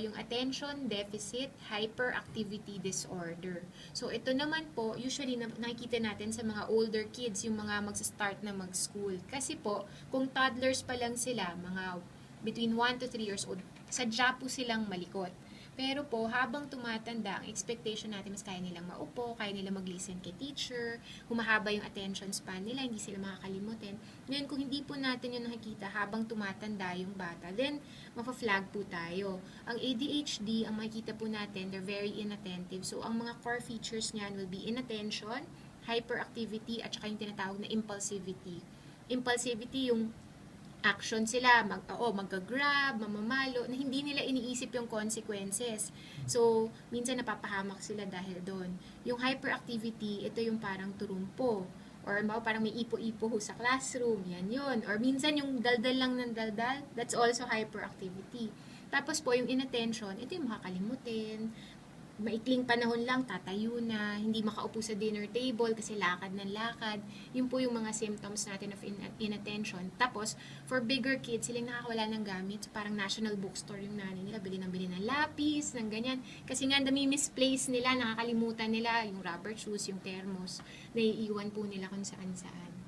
yung attention deficit hyperactivity disorder. So ito naman po, usually na- nakikita natin sa mga older kids, yung mga magsa-start na mag-school. Kasi po, kung toddlers pa lang sila, mga between 1 to 3 years old, sadya po silang malikot. Pero po, habang tumatanda, ang expectation natin mas kaya nilang maupo, kaya nilang mag-listen kay teacher, humahaba yung attention span nila, hindi sila makakalimutin. Ngayon, kung hindi po natin yung nakikita habang tumatanda yung bata, then mafa-flag po tayo. Ang ADHD, ang makikita po natin, they're very inattentive. So, ang mga core features niyan will be inattention, hyperactivity, at saka yung tinatawag na impulsivity. Impulsivity, yung action sila, mag, oo, magka-grab, mamamalo, na hindi nila iniisip yung consequences. So, minsan napapahamak sila dahil doon. Yung hyperactivity, ito yung parang turumpo. Or mga parang may ipo-ipo sa classroom, yan yun. Or minsan yung daldal lang ng daldal, that's also hyperactivity. Tapos po, yung inattention, ito yung makakalimutin, maikling panahon lang, tatayo na, hindi makaupo sa dinner table kasi lakad ng lakad. Yun po yung mga symptoms natin of in- inattention. Tapos, for bigger kids, silang nakakawala ng gamit. Parang national bookstore yung nanay nila, bili ng bili ng lapis, ng ganyan. Kasi nga, dami misplace nila, nakakalimutan nila yung rubber shoes, yung thermos, naiiwan po nila kung saan-saan.